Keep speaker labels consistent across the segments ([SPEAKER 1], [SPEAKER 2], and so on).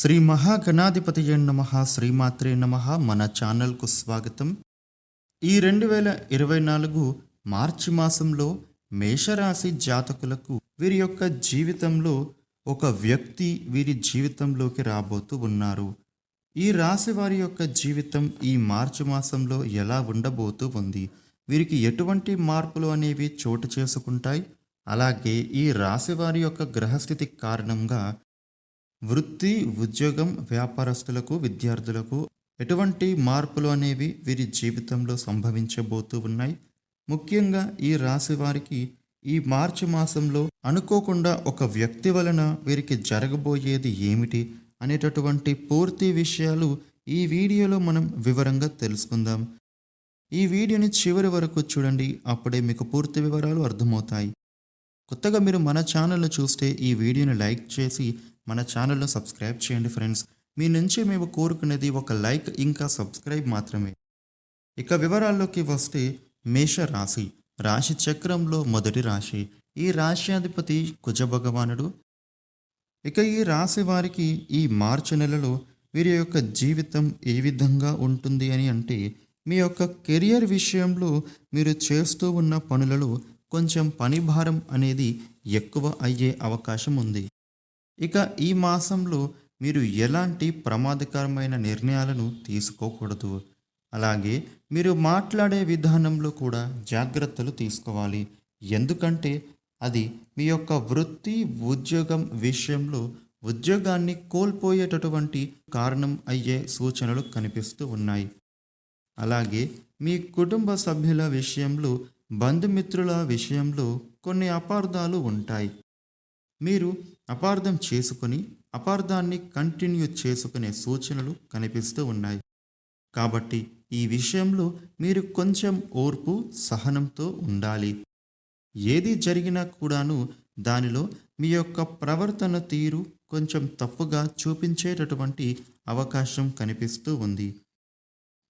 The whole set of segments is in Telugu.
[SPEAKER 1] శ్రీ మహాగణాధిపతి నమ శ్రీమాత్రే నమ మన ఛానల్కు స్వాగతం. ఈ రెండు వేల ఇరవై నాలుగు మార్చి మాసంలో మేషరాశి జాతకులకు వీరి యొక్క జీవితంలో ఒక వ్యక్తి వీరి జీవితంలోకి రాబోతూ ఉన్నారు. ఈ రాశి వారి యొక్క జీవితం ఈ మార్చి మాసంలో ఎలా ఉండబోతూ ఉంది? వీరికి ఎటువంటి మార్పులు అనేవి చోటు చేసుకుంటాయి? అలాగే ఈ రాశి వారి యొక్క గ్రహస్థితి కారణంగా వృత్తి ఉద్యోగం వ్యాపారస్తులకు విద్యార్థులకు ఎటువంటి మార్పులు అనేవి వీరి జీవితంలో సంభవించబోతూ ఉన్నాయి. ముఖ్యంగా ఈ రాశి వారికి ఈ మార్చి మాసంలో అనుకోకుండా ఒక వ్యక్తి వలన వీరికి జరగబోయేది ఏమిటి అనేటటువంటి పూర్తి విషయాలు ఈ వీడియోలో మనం వివరంగా తెలుసుకుందాం. ఈ వీడియోని చివరి వరకు చూడండి అప్పుడే మీకు పూర్తి వివరాలు అర్థమవుతాయి. కొత్తగా మీరు మన ఛానల్ను చూస్తే ఈ వీడియోని లైక్ చేసి మన ఛానల్ను సబ్స్క్రైబ్ చేయండి ఫ్రెండ్స్. మీ నుంచి మేము కోరుకునేది ఒక లైక్ ఇంకా సబ్స్క్రైబ్ మాత్రమే. ఇక వివరాల్లోకి వస్తే మేష రాశి. రాశి చక్రంలో మొదటి రాశి. ఈ రాశ్యాధిపతి కుజ భగవానుడు. ఇక ఈ రాశి వారికి ఈ మార్చి నెలలో వీరి యొక్క జీవితం ఏ విధంగా ఉంటుంది అని అంటే మీ యొక్క కెరియర్ విషయంలో మీరు చేస్తూ ఉన్న పనులలో కొంచెం పని భారం అనేది ఎక్కువ అయ్యే అవకాశం ఉంది. ఇక ఈ మాసంలో మీరు ఎలాంటి ప్రమాదకరమైన నిర్ణయాలను తీసుకోకూడదు. అలాగే మీరు మాట్లాడే విధానంలో కూడా జాగ్రత్తలు తీసుకోవాలి. ఎందుకంటే అది మీ యొక్క వృత్తి ఉద్యోగం విషయంలో ఉద్యోగాన్ని కోల్పోయేటటువంటి కారణం అయ్యే సూచనలు కనిపిస్తూ ఉన్నాయి. అలాగే మీ కుటుంబ సభ్యుల విషయంలో బంధుమిత్రుల విషయంలో కొన్ని అపార్థాలు ఉంటాయి. మీరు అపార్థం చేసుకొని అపార్థాన్ని కంటిన్యూ చేసుకునే సూచనలు కనిపిస్తూ ఉన్నాయి. కాబట్టి ఈ విషయంలో మీరు కొంచెం ఓర్పు సహనంతో ఉండాలి. ఏది జరిగినా కూడాను దానిలో మీ యొక్క ప్రవర్తన తీరు కొంచెం తప్పుగా చూపించేటటువంటి అవకాశం కనిపిస్తూ ఉంది.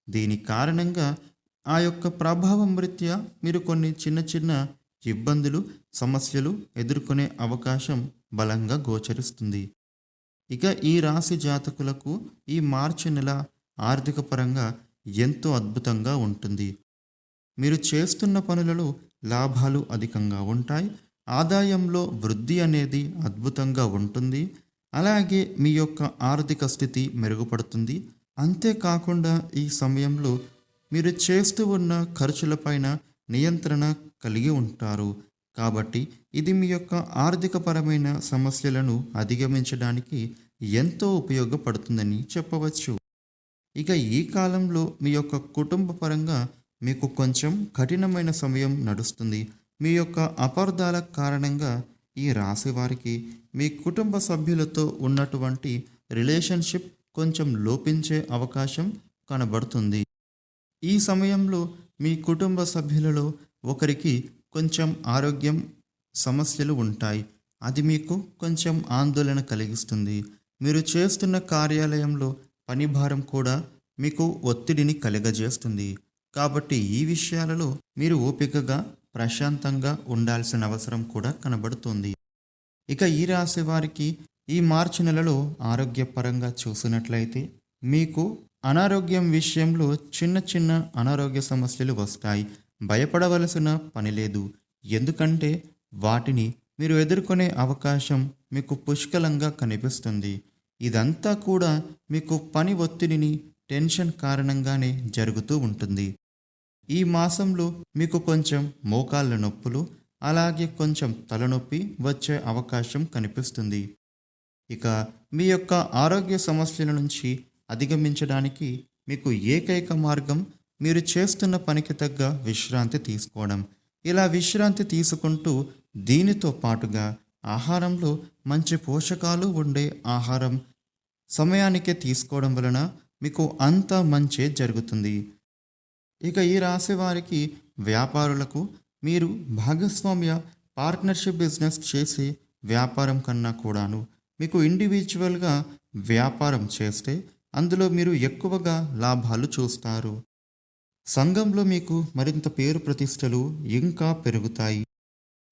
[SPEAKER 1] దీని కారణంగా ఆ యొక్క ప్రభావం రీత్యా మీరు కొన్ని చిన్న చిన్న ఇబ్బందులు సమస్యలు ఎదుర్కొనే అవకాశం బలంగా గోచరిస్తుంది. ఇక ఈ రాశి జాతకులకు ఈ మార్చి నెల ఆర్థిక పరంగా ఎంతో అద్భుతంగా ఉంటుంది. మీరు చేస్తున్న పనులలో లాభాలు అధికంగా ఉంటాయి. ఆదాయంలో వృద్ధి అనేది అద్భుతంగా ఉంటుంది. అలాగే మీ యొక్క ఆర్థిక స్థితి మెరుగుపడుతుంది. అంతేకాకుండా ఈ సమయంలో మీరు చేస్తూ ఉన్న ఖర్చులపైన నియంత్రణ కలిగి ఉంటారు. కాబట్టి ఇది మీ యొక్క ఆర్థికపరమైన సమస్యలను అధిగమించడానికి ఎంతో ఉపయోగపడుతుందని చెప్పవచ్చు. ఇక ఈ కాలంలో మీ యొక్క కుటుంబ పరంగా మీకు కొంచెం కఠినమైన సమయం నడుస్తుంది. మీ యొక్క అపార్థాల కారణంగా ఈ రాశి వారికి మీ కుటుంబ సభ్యులతో ఉన్నటువంటి రిలేషన్షిప్ కొంచెం లోపించే అవకాశం కనబడుతుంది. ఈ సమయంలో మీ కుటుంబ సభ్యులలో ఒకరికి కొంచెం ఆరోగ్యం సమస్యలు ఉంటాయి. అది మీకు కొంచెం ఆందోళన కలిగిస్తుంది. మీరు చేస్తున్న కార్యాలయంలో పని భారం కూడా మీకు ఒత్తిడిని కలుగజేస్తుంది. కాబట్టి ఈ విషయాలలో మీరు ఓపికగా ప్రశాంతంగా ఉండాల్సిన అవసరం కూడా కనబడుతుంది. ఇక ఈ రాశి వారికి ఈ మార్చి నెలలో ఆరోగ్యపరంగా చూసినట్లయితే మీకు అనారోగ్యం విషయంలో చిన్న చిన్న అనారోగ్య సమస్యలు వస్తాయి. భయపడవలసిన పని లేదు. ఎందుకంటే వాటిని మీరు ఎదుర్కొనే అవకాశం మీకు పుష్కలంగా కనిపిస్తుంది. ఇదంతా కూడా మీకు పని ఒత్తిడిని టెన్షన్ కారణంగానే జరుగుతూ ఉంటుంది. ఈ మాసంలో మీకు కొంచెం మోకాళ్ళ నొప్పులు అలాగే కొంచెం తలనొప్పి వచ్చే అవకాశం కనిపిస్తుంది. ఇక మీ యొక్క ఆరోగ్య సమస్యల నుంచి అధిగమించడానికి మీకు ఏకైక మార్గం మీరు చేస్తున్న పనికి తగ్గ విశ్రాంతి తీసుకోవడం. ఇలా విశ్రాంతి తీసుకుంటూ దీనితో పాటుగా ఆహారంలో మంచి పోషకాలు ఉండే ఆహారం సమయానికే తీసుకోవడం వలన మీకు అంత మంచే జరుగుతుంది. ఇక ఈ రాశి వారికి వ్యాపారులకు మీరు భాగస్వామ్య పార్ట్నర్షిప్ బిజినెస్ చేసే వ్యాపారం కన్నా కూడాను మీకు ఇండివిజువల్గా వ్యాపారం చేస్తే అందులో మీరు ఎక్కువగా లాభాలు చూస్తారు. సంఘంలో మీకు మరింత పేరు ప్రతిష్టలు ఇంకా పెరుగుతాయి.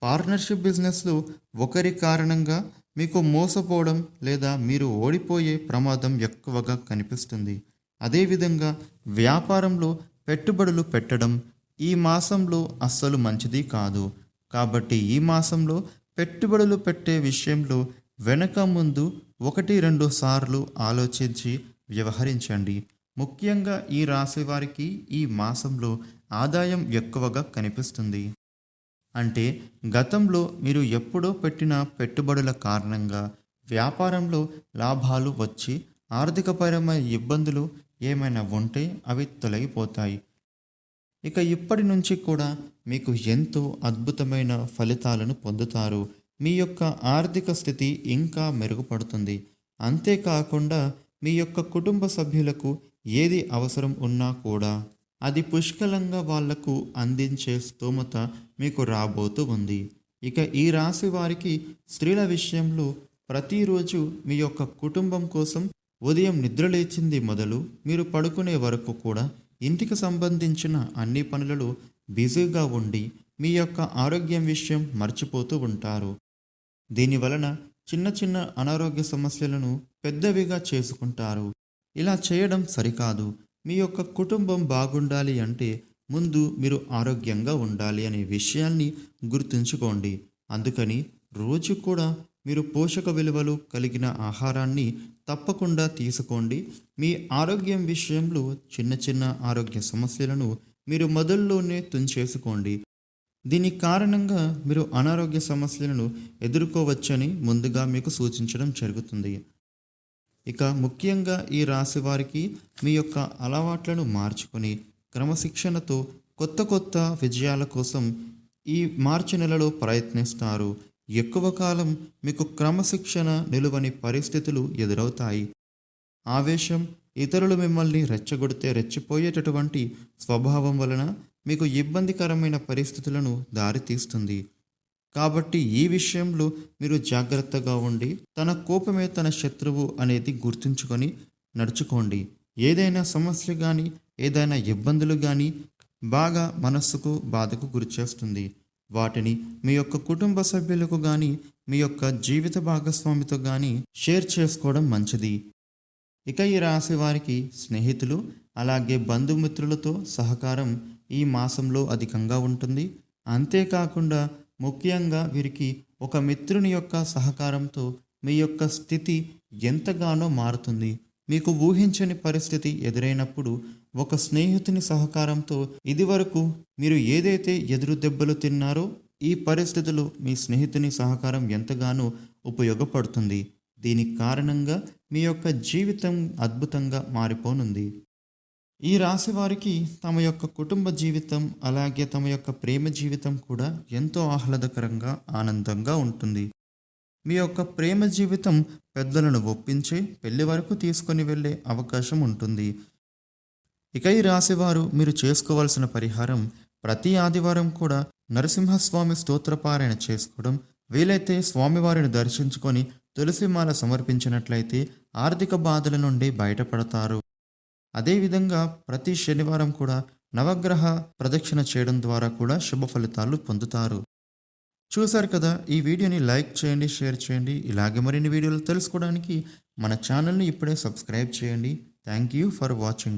[SPEAKER 1] పార్ట్నర్షిప్ బిజినెస్లో ఒకరి కారణంగా మీకు మోసపోవడం లేదా మీరు ఓడిపోయే ప్రమాదం ఎక్కువగా కనిపిస్తుంది. అదేవిధంగా వ్యాపారంలో పెట్టుబడులు పెట్టడం ఈ మాసంలో అస్సలు మంచిది కాదు. కాబట్టి ఈ మాసంలో పెట్టుబడులు పెట్టే విషయంలో వెనక ముందు ఒకటి రెండు సార్లు ఆలోచించి వ్యవహరించండి. ముఖ్యంగా ఈ రాశి వారికి ఈ మాసంలో ఆదాయం ఎక్కువగా కనిపిస్తుంది. అంటే గతంలో మీరు ఎప్పుడో పెట్టిన పెట్టుబడుల కారణంగా వ్యాపారంలో లాభాలు వచ్చి ఆర్థికపరమైన ఇబ్బందులు ఏమైనా ఉంటే అవి తొలగిపోతాయి. ఇక ఇప్పటి నుంచి కూడా మీకు ఎంతో అద్భుతమైన ఫలితాలను పొందుతారు. మీ యొక్క ఆర్థిక స్థితి ఇంకా మెరుగుపడుతుంది. అంతేకాకుండా మీ యొక్క కుటుంబ సభ్యులకు ఏది అవసరం ఉన్నా కూడా అది పుష్కలంగా వాళ్ళకు అందించే స్తోమత మీకు రాబోతూ ఉంది. ఇక ఈ రాశి వారికి స్త్రీల విషయంలో ప్రతిరోజు మీ యొక్క కుటుంబం కోసం ఉదయం నిద్రలేచింది మొదలు మీరు పడుకునే వరకు కూడా ఇంటికి సంబంధించిన అన్ని పనులలో బిజీగా ఉండి మీ యొక్క ఆరోగ్యం విషయం మర్చిపోతూ ఉంటారు. దీనివలన చిన్న చిన్న అనారోగ్య సమస్యలను పెద్దవిగా చేసుకుంటారు. ఇలా చేయడం సరికాదు. మీ యొక్క కుటుంబం బాగుండాలి అంటే ముందు మీరు ఆరోగ్యంగా ఉండాలి అనే విషయాన్ని గుర్తుంచుకోండి. అందుకని రోజు కూడా మీరు పోషక విలువలు కలిగిన ఆహారాన్ని తప్పకుండా తీసుకోండి. మీ ఆరోగ్యం విషయంలో చిన్న చిన్న ఆరోగ్య సమస్యలను మీరు మొదల్లోనే తుంచేసుకోండి. దీని కారణంగా మీరు అనారోగ్య సమస్యలను ఎదుర్కోవచ్చని ముందుగా మీకు సూచించడం జరుగుతుంది. ఇక ముఖ్యంగా ఈ రాశి వారికి మీ యొక్క అలవాట్లను మార్చుకొని క్రమశిక్షణతో కొత్త కొత్త విజయాల కోసం ఈ మార్చి నెలలో ప్రయత్నిస్తారు. ఎక్కువ కాలం మీకు క్రమశిక్షణ నిలువని పరిస్థితులు ఎదురవుతాయి. ఆవేశం ఇతరులు మిమ్మల్ని రెచ్చగొడితే రెచ్చిపోయేటటువంటి స్వభావం వలన మీకు ఇబ్బందికరమైన పరిస్థితులను దారితీస్తుంది. కాబట్టి ఈ విషయంలో మీరు జాగ్రత్తగా ఉండి తన కోపమే తన శత్రువు అనేది గుర్తుంచుకొని నడుచుకోండి. ఏదైనా సమస్య కానీ ఏదైనా ఇబ్బందులు కానీ బాగా మనస్సుకు బాధకు గురిచేస్తుంది వాటిని మీ యొక్క కుటుంబ సభ్యులకు కానీ మీ యొక్క జీవిత భాగస్వామితో కానీ షేర్ చేసుకోవడం మంచిది. ఇక ఈ రాశి వారికి స్నేహితులు అలాగే బంధుమిత్రులతో సహకారం ఈ మాసంలో అధికంగా ఉంటుంది. అంతేకాకుండా ముఖ్యంగా వీరికి ఒక మిత్రుని యొక్క సహకారంతో మీ యొక్క స్థితి ఎంతగానో మారుతుంది. మీకు ఊహించని పరిస్థితి ఎదురైనప్పుడు ఒక స్నేహితుని సహకారంతో ఇదివరకు మీరు ఏదైతే ఎదురు దెబ్బలు తిన్నారో ఈ పరిస్థితులు మీ స్నేహితుని సహకారం ఎంతగానో ఉపయోగపడుతుంది. దీని కారణంగా మీ యొక్క జీవితం అద్భుతంగా మారిపోనుంది. ఈ రాశి వారికి తమ యొక్క కుటుంబ జీవితం అలాగే తమ యొక్క ప్రేమ జీవితం కూడా ఎంతో ఆహ్లాదకరంగా ఆనందంగా ఉంటుంది. మీ యొక్క ప్రేమ జీవితం పెద్దలను ఒప్పించి పెళ్ళి వరకు తీసుకొని వెళ్ళే అవకాశం ఉంటుంది. ఇక ఈ రాశివారు మీరు చేసుకోవాల్సిన పరిహారం ప్రతి ఆదివారం కూడా నరసింహస్వామి స్తోత్రపారాయణ చేసుకోవడం వీలైతే స్వామివారిని దర్శించుకొని తులసిమాల సమర్పించినట్లయితే ఆర్థిక బాధల నుండి బయటపడతారు. అదేవిధంగా ప్రతి శనివారం కూడా నవగ్రహ ప్రదక్షిణ చేయడం ద్వారా కూడా శుభ ఫలితాలు పొందుతారు. చూశారు కదా ఈ వీడియోని లైక్ చేయండి షేర్ చేయండి. ఇలాగే మరిన్ని వీడియోలు తెలుసుకోవడానికి మన ఛానల్ని ఇప్పుడే సబ్స్క్రైబ్ చేయండి. Thank you for watching.